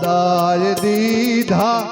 પધાર દીધા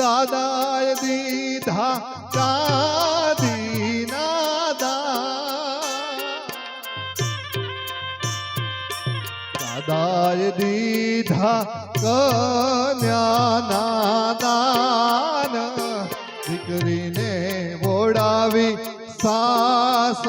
દાદાય દીધા દાદી નાદા દાદાય દીધા કન્યા નાદાન દીકરીને બોડાવી સાસ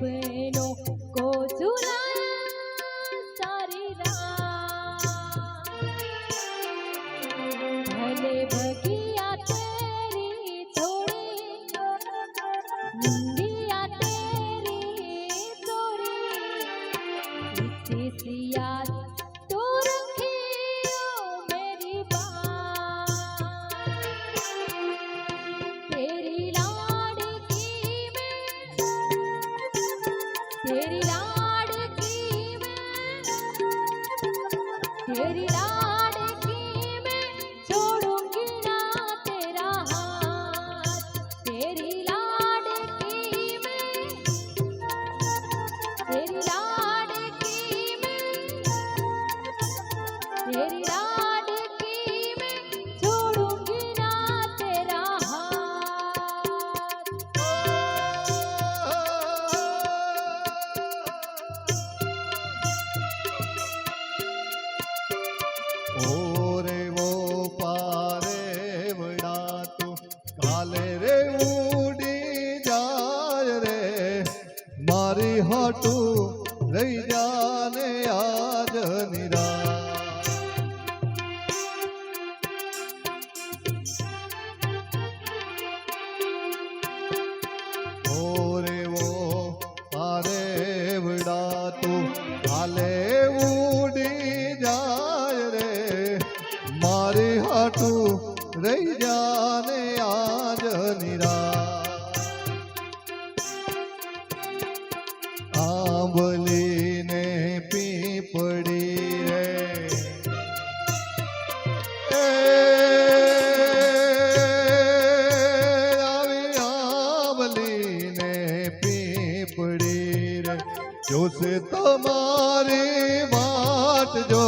bueno, con મારી હાટું રહી જાને આજ નિરા તમારી વાત જો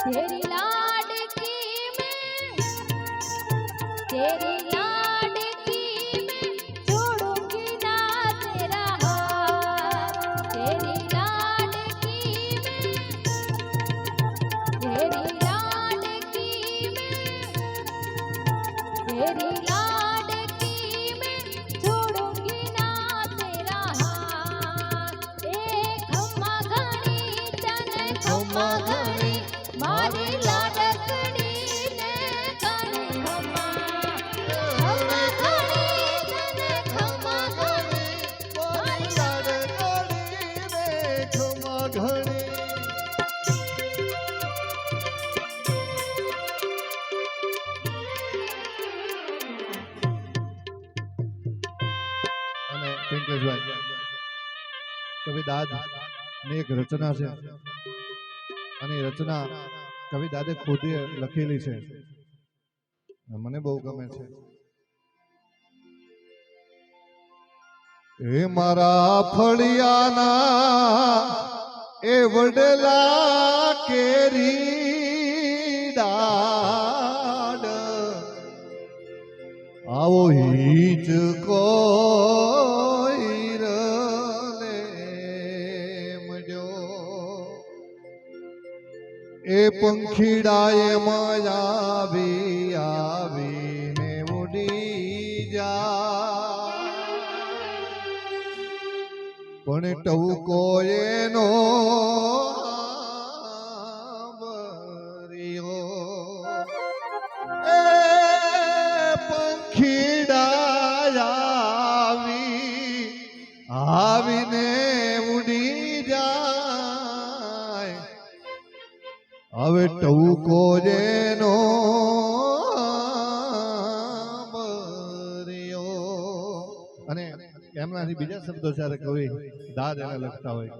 तेरी लाडकी में तेरी દાદની એક રચના છે. અને રચના કવિ ખુદે લખેલી છે. મને બહુ ગમે છે. એ મારા ફળિયાના, એ વડલા કેરી ડાડ આવો હીચ પંખીડાએ માયાવી આવીને ઉડી જા. પણ ટવકો એનો ટવકો રે નો અને એમનાથી બીજા શબ્દો જ્યારે કવિ દાદ એને લખતા હોય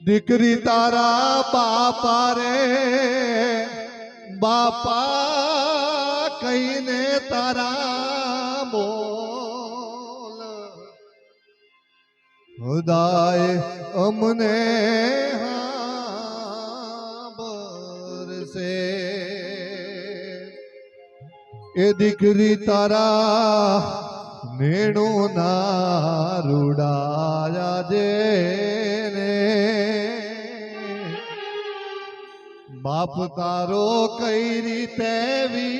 દીકરી તારા બાપા રે, બાપા કહીને તારા બોલ. ખુદાએ અમને બરસે એ દીકરી તારા નેણો ના રૂડાયા જે ને બાપ તારો કઈ રીતે વિસરશે?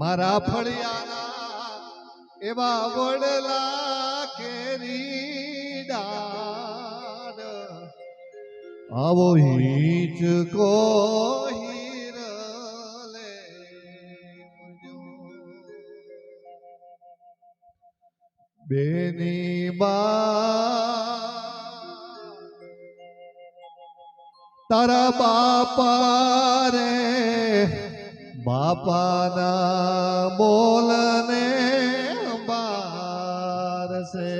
મારા ફળિયાના એવા વડલા કેરી આવો હીચ કો બેની બા તારા બાપા રે બાપાના બોલને બારસે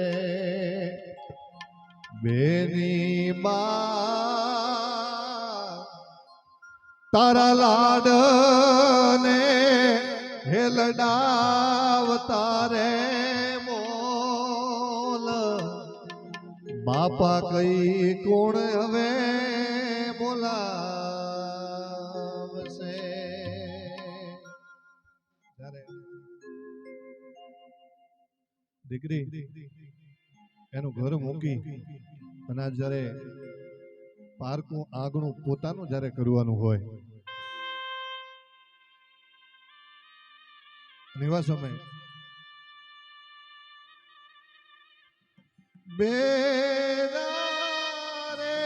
બેની બા તારા લાડને હેલડાવ બાપા કઈ કોણ હવે બોલાવશે? દીકરી એનું ઘર મૂકી અને જ્યારે પારકું આંગણું પોતાનું જ્યારે કરવાનું હોય એવા સમય બેરા રે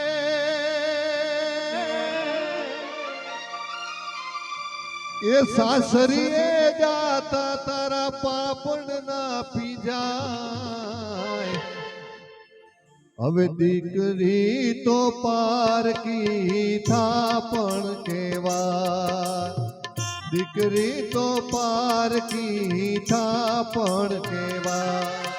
એ સાસરીએ જાતા તારા પાપડ ના પીજાય હવે દીકરી તો પારકી થાપણ કેવા દીકરી તો પારકી થાપણ કેવા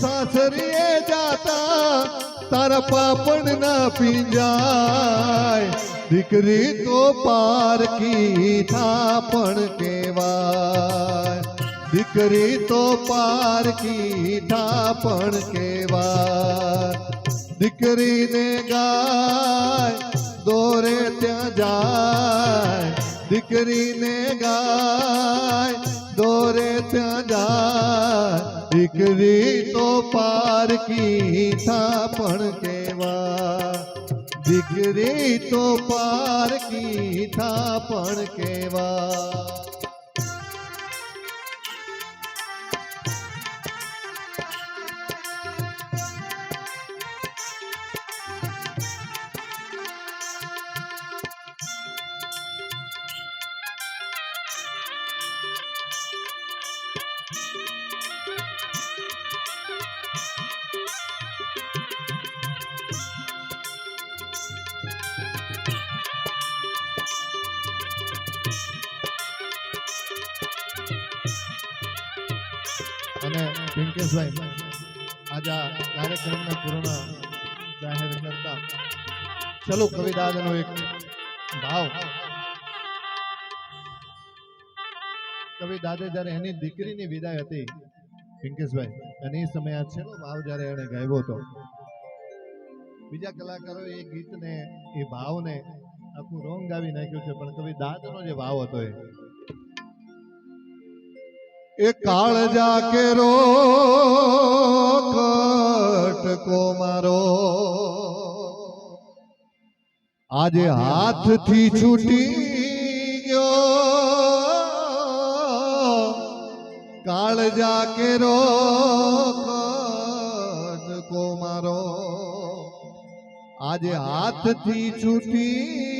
સાસરીએ જાતા તારા પાપણ ના પીંજાય દીકરી તો પારકી થાપણ કેવાય દીકરી તો પારકી થાપણ કેવાય દીકરીને ગાય દોરે ત્યાં જાય દીકરીને ગાય દોરે ત્યાં જાય દીકરી તો પારકી થાપણ કેવા દીકરી તો પારકી મીઠા પણ કેવા પિંકેશભાઈ આજે આ કાર્યક્રમને પૂર્ણ જાહેર કરતા ચલો કવિદાદનો એક ભાવ. કવિ દાદે જ્યારે એની દીકરીની વિદાય હતી, પિંકેશભાઈ, અને એ સમયે આ છેલ્લો ભાવ જ્યારે એણે ગાયો હતો, બીજા કલાકારો એ ગીતને, એ ભાવને આખું રોંગ ગાવી નાખ્યું છે, પણ કવિ દાદનો જે ભાવ હતો એ એ કાળજા કેરો કટકો મારો. આજે હાથથી છૂટી ગયો. કાળજા કેરો કટકો મારો. આજે હાથથી છૂટી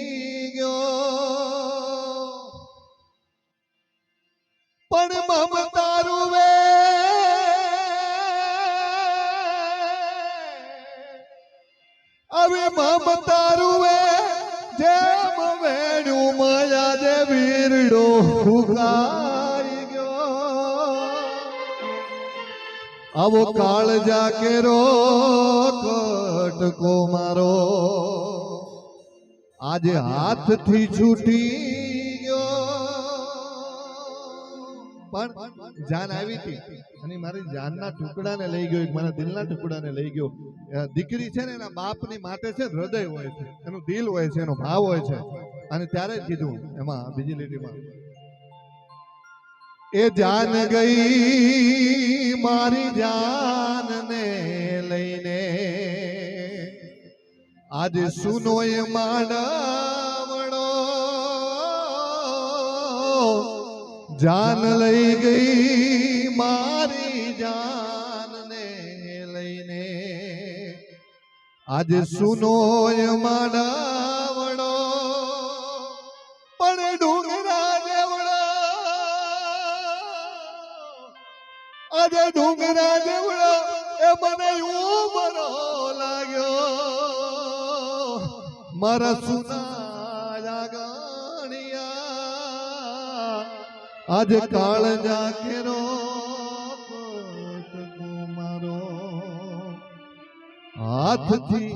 આવો કાળજા કેરો કટકો મારો આજે હાથથી છૂટી ગયો પણ જાન આવી હતી અને મારી જાનના ટુકડાને લઈ ગયો મારા દિલના ટુકડાને લઈ ગયો. દીકરી છે ને એના બાપની માટે છે ને હૃદય હોય છે એનું દિલ હોય છે એનો ભાવ હોય છે. અને ત્યારે જ કીધું એમાં બીજી લીટીમાં એ જાન ગઈ મારી જાનને લઈને. આજે સુનો એ માંડવડો જાન લઈ ગઈ મારી જાનને લઈને. આજે સુનો એ આજે ડુંગરા દેવડો એ મને ઉમરો લાગ્યો. મારા સુના ગણિયા આજે કાળજા કેરો મારો. હાથથી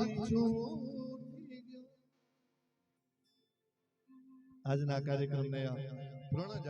આજના કાર્યક્રમને પૂર્ણ